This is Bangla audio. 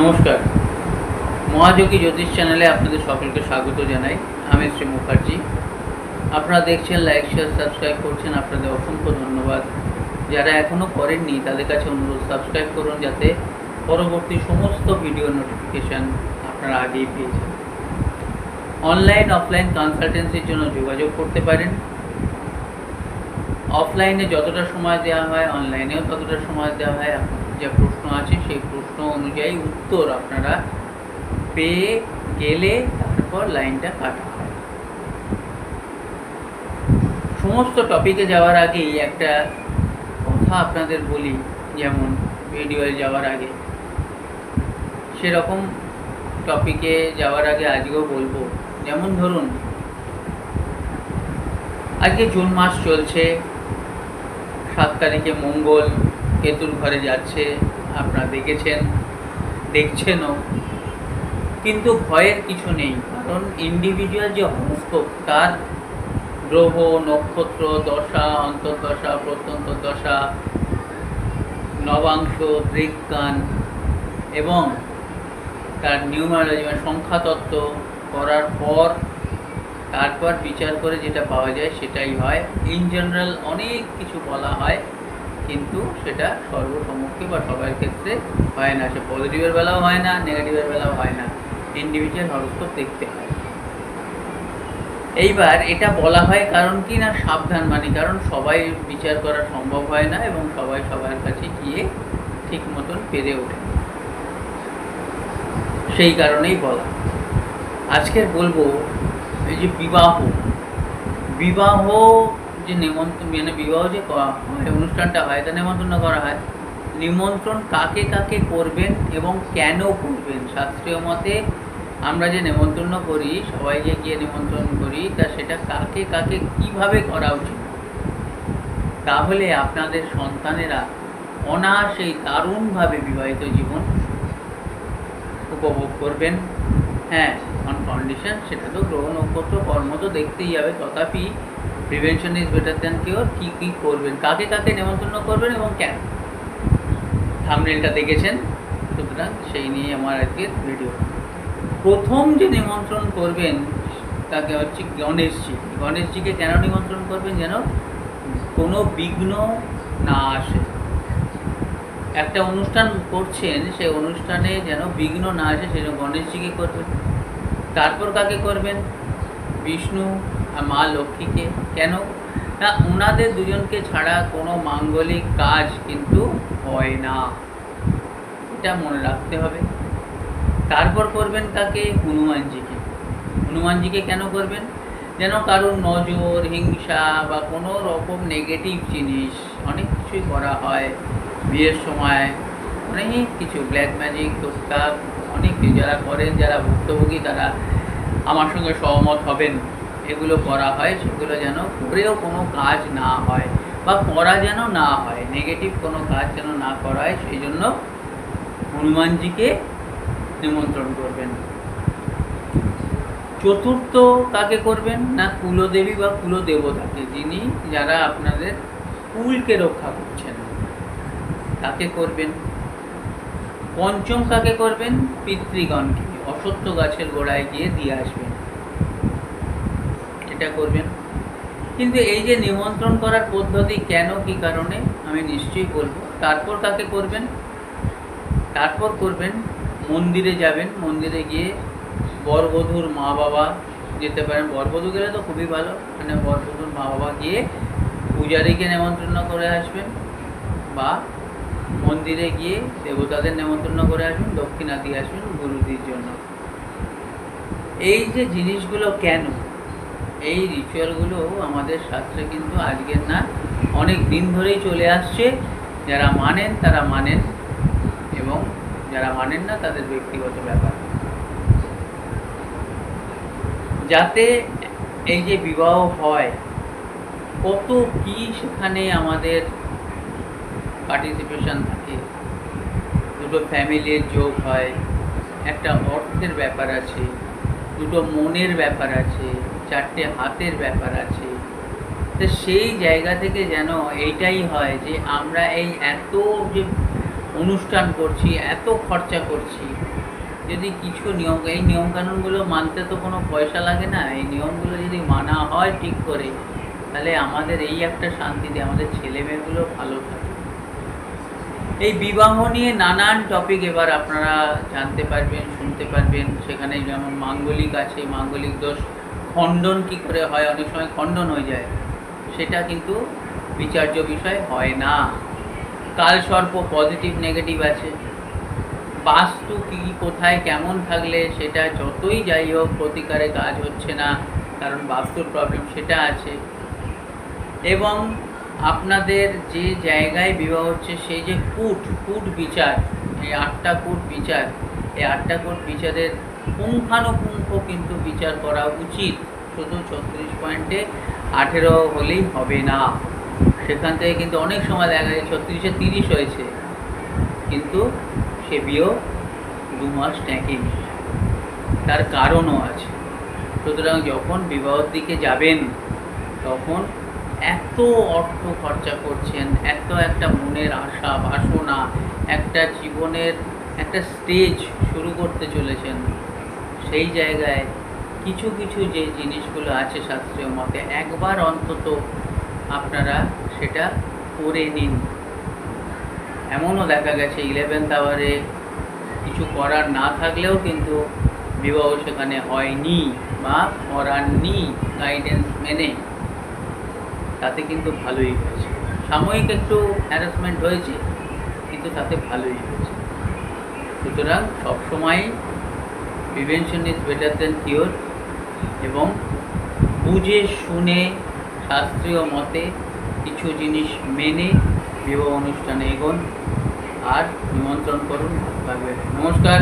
নমস্কার। মহাযোগী জ্যোতিষ চ্যানেলে আপনাদের সকলকে স্বাগত জানাই। আমি শ্রী মুখার্জি। আপনারা দেখছেন, লাইক শেয়ার সাবস্ক্রাইব করছেন, আপনাদের অসংখ্য ধন্যবাদ। যারা এখনও করেননি, তাদের কাছে অনুরোধ সাবস্ক্রাইব করুন যাতে পরবর্তী সমস্ত ভিডিও নোটিফিকেশান আপনারা আগেই পেয়ে অনলাইন অফলাইন কনসালটেন্সির জন্য যোগাযোগ করতে পারেন। অফলাইনে যতটা সময় দেওয়া হয় অনলাইনেও ততটা সময় দেওয়া হয়। আপনার যে প্রশ্ন আছে, সেই প্রশ্ন অনুযায়ী উত্তর আপনারা পেয়ে গেলে তারপর লাইনটা কাটা সমস্ত টপিকে যাওয়ার আগেই একটা কথা আপনাদের বলি, যেমন ভিডিওয়ে যাওয়ার আগে। সেরকম টপিকে যাওয়ার আগে আজকেও বলব। যেমন ধরুন, আজকে জুন মাস চলছে, সাত তারিখে মঙ্গল কেতুর ঘরে যাচ্ছে, আপনারা দেখেছেন, দেখছেনও। কিন্তু ভয়ের কিছু নেই, কারণ ইন্ডিভিজুয়াল যে হরস্কোপ তার গ্রহ, নক্ষত্র, দশা, অন্তর্দশা প্রত্যন্ত দশা নবাংশ দিকগান এবং তার নিউমারোলজি মানে সংখ্যাতত্ত্ব করার পর তারপর বিচার করে যেটা পাওয়া যায় সেটাই হয়। ইন জেনারেল অনেক কিছু বলা হয়। কিন্তু সেটা সর্বসমক্ষে বা সবার ক্ষেত্রে হয় না। সে পজিটিভের বেলাও হয় না নেগেটিভের বেলাও হয় না। ইন্ডিভিজুয়াল হরস্কোপ দেখতে হয়। এইবার এটা বলা হয় কারণ কি না, সাবধান মানে কারণ সবাই বিচার করা সম্ভব হয় না এবং সবাই সবার কাছে গিয়ে ঠিক মতন পেরে ওঠে সেই কারণেই বলা। আজকে বলব এই যে বিবাহ। বিবাহ যে নিমন্ত্রণ মানে বিবাহ যে হয় অনুষ্ঠানটা হয় তা নিমন্ত্রণ করা হয়। নিমন্ত্রণ কাকে কাকে করবেন এবং কেন করবেন? শাস্ত্রীয় মতে আমরা যে নেমন্তন্ন করি সবাইকে গিয়ে নিমন্ত্রণ করি, তা সেটা কাকে কাকে কীভাবে করা উচিত? তাহলে আপনাদের সন্তানেরা অনায়াসেই দারুণভাবে বিবাহিত জীবন উপভোগ করবেন। হ্যাঁ অন কন্ডিশন সেটা তো গ্রহণ নক্ষত্র কর্ম তো দেখতেই যাবে তথাপি prevention is better than cure কী কী করবেন? কাকে কাকে নেমন্তন্ন করবেন এবং কেন? থামনেলটা দেখেছেন? সুতরাং সেই নিয়ে আমার আজকের ভিডিও প্রথম যে নিমন্ত্রণ করবেন, তাকে হচ্ছে গণেশজি। গণেশজিকে কেন নিমন্ত্রণ করবেন যেন কোনো বিঘ্ন না আসে? একটা অনুষ্ঠান করছেন সেই অনুষ্ঠানে যেন বিঘ্ন না আসে সেজন্য গণেশজিকে করবেন। তারপর কাকে করবেন? বিষ্ণু আর মা লক্ষ্মীকে, কেন? না ওনাদের দুজনকে ছাড়া কোনো মাঙ্গলিক কাজ কিন্তু হয় না। এটা মনে রাখতে হবে। তারপর করবেন কাকে হনুমানজিকে। হনুমানজিকে কেন করবেন? যেন কারোর নজর, হিংসা বা কোনো রকম নেগেটিভ জিনিস অনেক কিছুই করা হয়। বিয়ের সময় অনেক কিছু ব্ল্যাক ম্যাজিক টোটকা অনেক কিছু যারা করেন, যারা ভুক্তভোগী, তারা আমার সঙ্গে সহমত হবেন। এগুলো করা হয়, সেগুলো যেন করেও কোনো কাজ না হয় বা করা যেন না হয়। নেগেটিভ কোনো কাজ যেন না করা হয়, সেই জন্য হনুমানজিকে নিমন্ত্রণ করবেন। চতুর্থ কাকে করবেন? না কুলদেবী বা কুলদেবতাকে, যিনি যারা আপনাদের কুলকে রক্ষা করছেন। তাকে করবেন? পঞ্চম কাকে করবেন? পিতৃগণকে। অসত্য গাছের গোড়ায় গিয়ে দিয়ে আসবেন। এটা করবেন। কিন্তু এই যে নিমন্ত্রণ করার পদ্ধতি কেন, কি কারণে, আমি নিশ্চয়ই বলব। তারপর কাকে করবেন? তারপর করবেন, মন্দিরে যাবেন। মন্দিরে গিয়ে বরবধূর মা বাবা যেতে পারেন। বরবধূ গেলে তো খুবই ভালো। মানে বরবধূর মা বাবা গিয়ে পূজারীকে নেমন্ত্রণ করে আসবেন বা মন্দিরে গিয়ে দেবতাদের নেমন্ত্রণ করে আসবেন দক্ষিণা দিয়ে আসবেন গুরুদির জন্য। এই যে জিনিসগুলো কেন? এই রিচুয়ালগুলো আমাদের শাস্ত্রে কিন্তু আজকের না অনেক দিন ধরেই চলে আসছে। যারা মানেন, তারা মানেন এবং যারা মানেন না, তাদের ব্যক্তিগত ব্যাপার। যাতে এই যে বিবাহ হয়, কত কি সেখানে আমাদের পার্টিসিপেশন থাকে। দুটো ফ্যামিলির যোগ হয়, একটা অর্থের ব্যাপার আছে, দুটো মনের ব্যাপার আছে, চারটে হাতের ব্যাপার আছে। তো সেই জায়গা থেকে যেন এইটাই হয় যে আমরা এই এত যে অনুষ্ঠান করছি, এত খরচা করছি, যদি কিছু নিয়ম, এই নিয়মকানুনগুলো মানতে তো কোনো পয়সা লাগে না, এই নিয়মগুলো যদি মানা হয় ঠিক করে, তাহলে আমাদের এই একটা শান্তিতে আমাদের ছেলেমেয়েগুলো ভালো থাকে। এই বিবাহ নিয়ে নানান টপিক এবার আপনারা জানতে পারবেন, শুনতে পারবেন। সেখানে যেমন মাঙ্গলিক আছে, মাঙ্গলিক দোষ, খণ্ডন কি করে হয়? অনেক সময় খণ্ডন হয়ে যায়। সেটা কিন্তু বিচার্য বিষয় হয় না। কাল সর্প পজিটিভ নেগেটিভ আছে। বাস্তু কী, কোথায়, কেমন থাকলে সেটা যতই যাই হোক, প্রতিকারে কাজ হচ্ছে না। কারণ বাস্তুর প্রবলেম সেটা আছে। এবং আপনাদের যে জায়গায় বিবাহ হচ্ছে, সেই যে কূট কূট বিচার, এই আটটা কূট বিচার, এই আটটা কূট বিচারের পুঙ্খানুপুঙ্খ কিন্তু বিচার করা উচিত। শুধু ছত্রিশ পয়েন্টে আঠেরো হলেই হবে না। সেখান থেকে কিন্তু অনেক সময় দেখা যায়, ছত্রিশে তিরিশ হয়েছে। কিন্তু সে বিয়েও দু মাস ট্যাঁকেনি তার কারণও আছে। সুতরাং যখন বিবাহর দিকে যাবেন, তখন এত অর্থ খরচা করছেন, এত একটা মনের আশা, বাসনা, একটা জীবনের একটা স্টেজ শুরু করতে চলেছেন। সেই জায়গায় কিছু কিছু যে জিনিসগুলো আছে শাস্ত্রীয় মতে, একবার অন্তত আপনারা সেটা করে নিন। এমনও দেখা গেছে ইলেভেন্থ আওয়ারে কিছু করার না থাকলেও কিন্তু বিবাহ সেখানে হয়নি বা করার করাননি গাইডেন্স মেনে। তাতে কিন্তু ভালোই হয়েছে। সাময়িক একটু হ্যারাসমেন্ট হয়েছে, কিন্তু তাতে ভালোই হয়েছে। সুতরাং সবসময় prevention is better than cure এবং বুঝে, শুনে, শাস্ত্রীয় মতে কিছু জিনিস মেনে বিবাহ অনুষ্ঠানে এগোন। আর নিমন্ত্রণ করুন নমস্কার